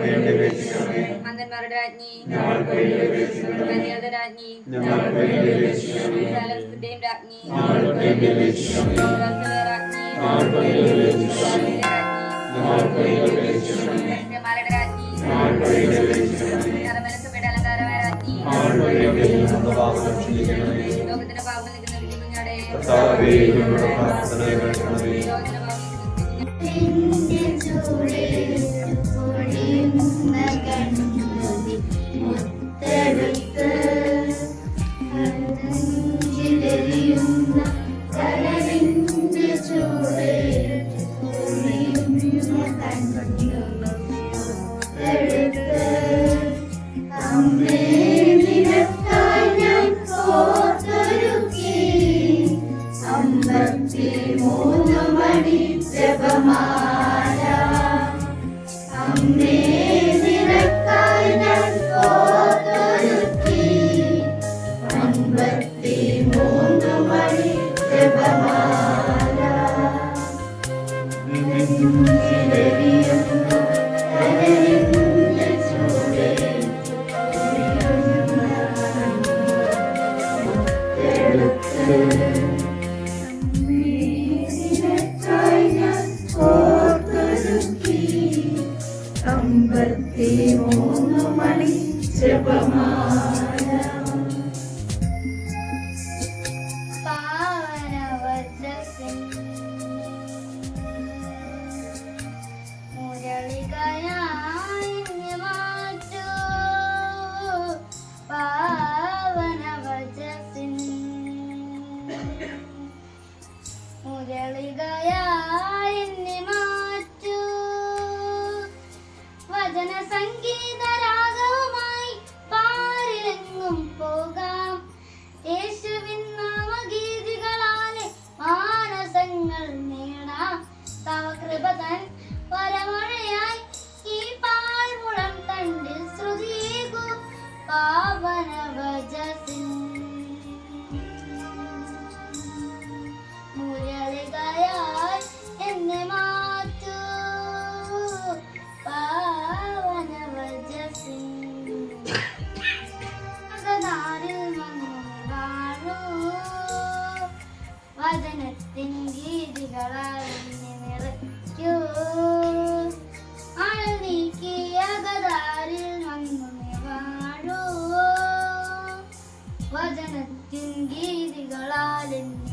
അന്തന്മാരുടെ രാജ്ഞി കന്യാതരാജ്ഞി കാലത്തിന്റെയും രാജ്ഞി രാജ്ഞിമാരുടെ രാജ്ഞി കർമ്മനസുഖയുടെ അലങ്കാരമായ രാജ്ഞി ലോകത്തിന്റെ പാപം നിൽക്കുന്ന കുഞ്ഞുങ്ങളുടെ Amém. darling.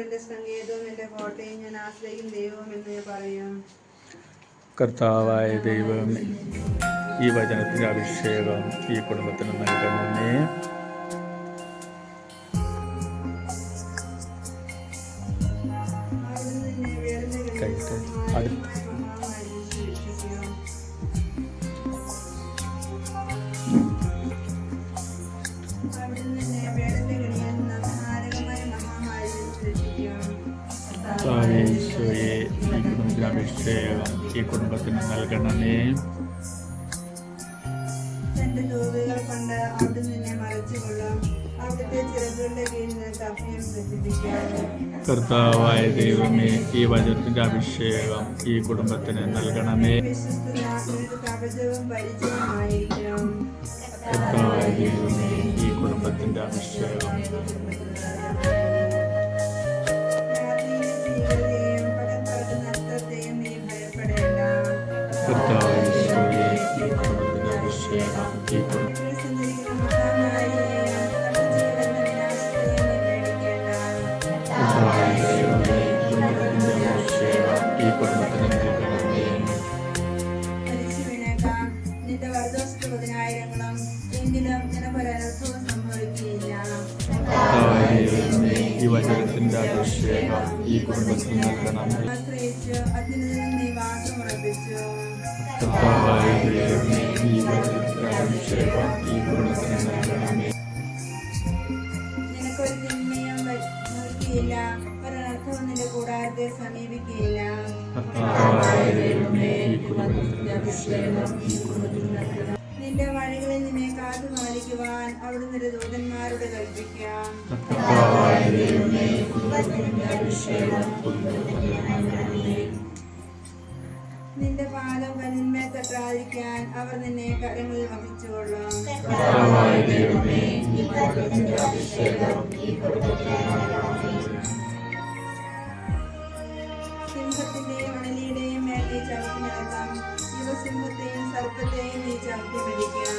എന്റെ സങ്കേതവും എന്റെ കോട്ടയും ഞാൻ ആശ്രയിക്കും ദൈവവും എന്ന് ഞാൻ പറയും. കർത്താവായ ദൈവമേ ഈ വചനത്തിന്റെ അഭിഷേകം ഈ കുടുംബത്തിന് നൽകണമേ. ഈ കുടുംബത്തിന് നൽകണമേ. തന്റെ തോതുകൾ കൊണ്ട് അവിടുന്ന് നിന്നെ മറച്ചുകൊള്ളും. അവിടുത്തെ ചിറകുകളുടെ കീഴിൽ നിനക്ക് അഭയം ലഭിക്കാം കർത്താവായ ദൈവമേ ഈ വചനത്തിന്റെ അഭിഷേകം ഈ കുടുംബത്തിന് നൽകണമേ. കവചവും കർത്താവായ ദൈവമേ ഈ കുടുംബത്തിന്റെ അഭിഷേകം. നിനക്കൊരു തിന്മയും നോക്കിയില്ല ഒരനർത്ഥവും നിന്റെ കൂടാരത്തെ സമീപിക്കുകയില്ല നിന്റെ വഴികളിൽ നിന്നെ കാത്തു പാലിക്കുവാൻ അവിടുന്ന് ദൂതന്മാരോട് കൽപ്പിക്കാം കർത്താവായ നിന്റെ പാലം കല്ലിന്മേൽ തട്ടാതിരിക്കാൻ അവർ നിന്നെ കരങ്ങളിൽ വഹിച്ചുകൊള്ളും സിംഹത്തിന്റെയും അണലിയുടെയും മേൽ നീ ചവിട്ടി നടത്താം യുവസിംഹത്തെയും സർപ്പത്തെയും നീ ചവിട്ടി പിടിക്കാം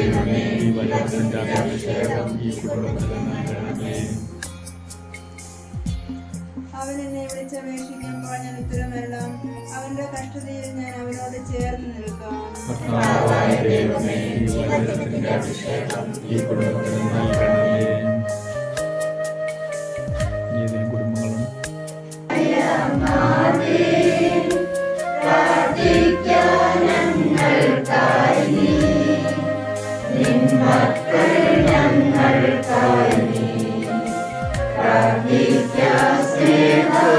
ദൈവമേ ഈ വചനത്തിന്റെ അഭിഷേകം ഈ കുടുംബത്തിന് നൽകണമേ അവൻ എന്നെ വിളിച്ചപേക്ഷിക്കുമ്പോൾ ഞാൻ ഉത്തരമരണം അവന്റെ കഷ്ടതയിൽ ഞാൻ അവനോട് ചേർന്ന് നിൽക്കാം. ദൈവമേ ഈ വചനത്തിന്റെ അഭിഷേകം ഈ കുടുംബത്തിന് നൽകണമേ. Вся скрыта.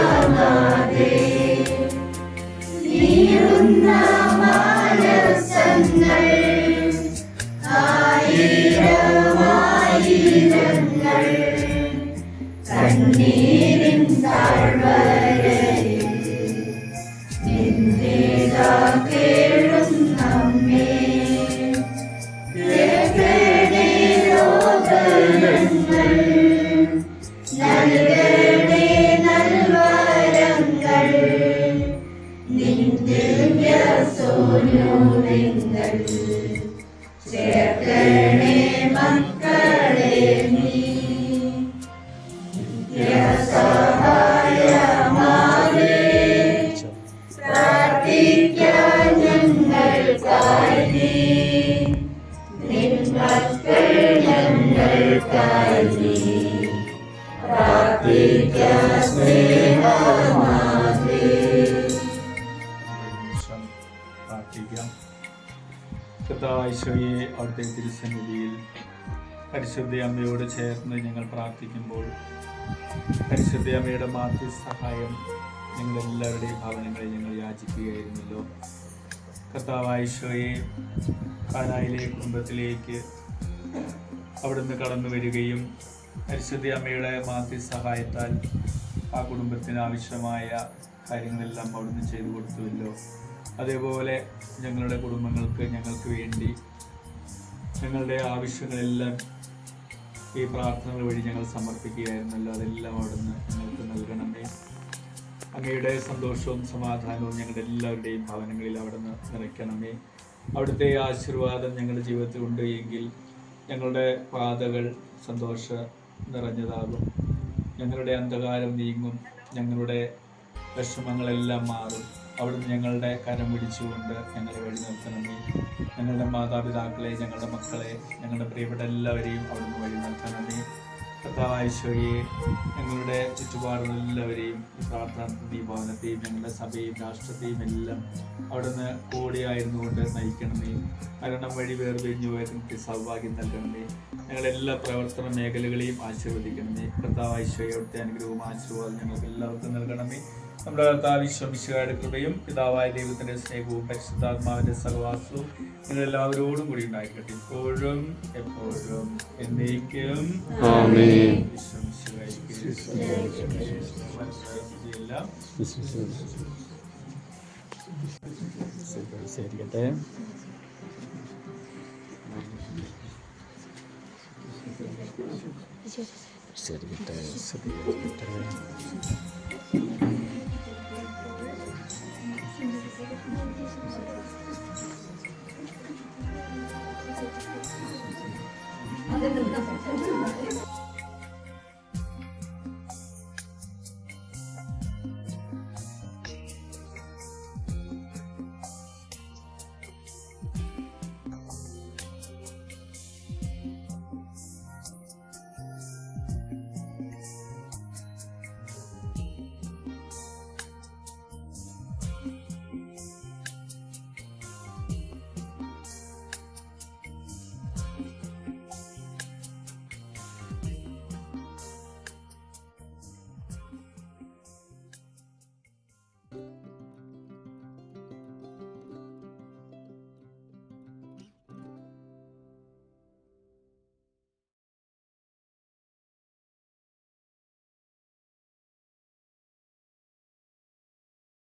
പരിശുദ്ധ അമ്മയോട് ചേർന്ന് ഞങ്ങൾ പ്രാർത്ഥിക്കുമ്പോൾ പരിശുദ്ധ അമ്മയുടെ മാതൃ സഹായം ഞങ്ങളെല്ലാവരുടെയും ഭവനങ്ങളെ ഞങ്ങൾ യാചിക്കുകയായിരുന്നല്ലോ. കർത്താവായിശോയെ കാനായിലെ കുടുംബത്തിലേക്ക് അവിടുന്ന് കടന്നു വരികയും പരിശുദ്ധ അമ്മയുടെ മാതൃ സഹായത്താൽ ആ കുടുംബത്തിന് ആവശ്യമായ കാര്യങ്ങളെല്ലാം അവിടുന്ന് ചെയ്തു കൊടുത്തുവല്ലോ. അതേപോലെ ഞങ്ങളുടെ കുടുംബങ്ങൾക്ക് ഞങ്ങൾക്ക് വേണ്ടി ഞങ്ങളുടെ ആവശ്യങ്ങളെല്ലാം ഈ പ്രാർത്ഥനകൾ വഴി ഞങ്ങൾ സമർപ്പിക്കുകയായിരുന്നല്ലോ. അതെല്ലാം അവിടുന്ന് ഞങ്ങൾക്ക് നൽകണമേ. അങ്ങയുടെ സന്തോഷവും സമാധാനവും ഞങ്ങളുടെ എല്ലാവരുടെയും ഭവനങ്ങളിൽ അവിടുന്ന് നിറയ്ക്കണമേ. അവിടുത്തെ ആശീർവാദം ഞങ്ങളുടെ ജീവിതത്തിൽ ഉണ്ട് എങ്കിൽ ഞങ്ങളുടെ പാതകൾ സന്തോഷ നിറഞ്ഞതാകും. ഞങ്ങളുടെ അന്ധകാരം നീങ്ങും. ഞങ്ങളുടെ വിഷമങ്ങളെല്ലാം മാറും. അവിടുന്ന് ഞങ്ങളുടെ കരം പിടിച്ചുകൊണ്ട് ഞങ്ങളെ വഴി നിർത്തണമേ ഞങ്ങളുടെ മാതാപിതാക്കളെ ഞങ്ങളുടെ മക്കളെ ഞങ്ങളുടെ പ്രിയപ്പെട്ട എല്ലാവരെയും അവിടുന്ന് വഴി നിർത്തണമേ കഥാശ്വരിയെ ഞങ്ങളുടെ ചുറ്റുപാടുള്ള എല്ലാവരെയും പ്രാർത്ഥന ഭവനത്തെയും ഞങ്ങളുടെ സഭയും രാഷ്ട്രത്തെയും എല്ലാം അവിടുന്ന് കൂടെയായിരുന്നുകൊണ്ട് നയിക്കണമേ. മരണം വഴി വേർപിരിഞ്ഞു പോയതിനൊക്കെ സൗഭാഗ്യം നൽകണമേ. ഞങ്ങളുടെ എല്ലാ പ്രവർത്തന മേഖലകളെയും ആശീർവദിക്കണമേ. കർത്താവായിശോയെ അവിടുത്തെ അനുഗ്രഹവും ആശീർവാദം ഞങ്ങൾക്ക് എല്ലാവർക്കും നൽകണമേ. നമ്മുടെ കർത്താവ് വിശ്വമിശയുടെ കൃപയും പിതാവായ ദൈവത്തിന്റെ സ്നേഹവും പരിശുദ്ധാത്മാവിന്റെ സഹവാസവും നിങ്ങളെല്ലാവരോടും കൂടി ഉണ്ടായിക്കട്ടെ. ഇപ്പോഴും എപ്പോഴും എന്നേക്കും. ആമേൻ. വിശ്വമിശിഹായ്ക്ക് എല്ലാം ശരിക്കട്ടെ ശരിക്കട്ടെ ശരിക്കട്ടെ അത്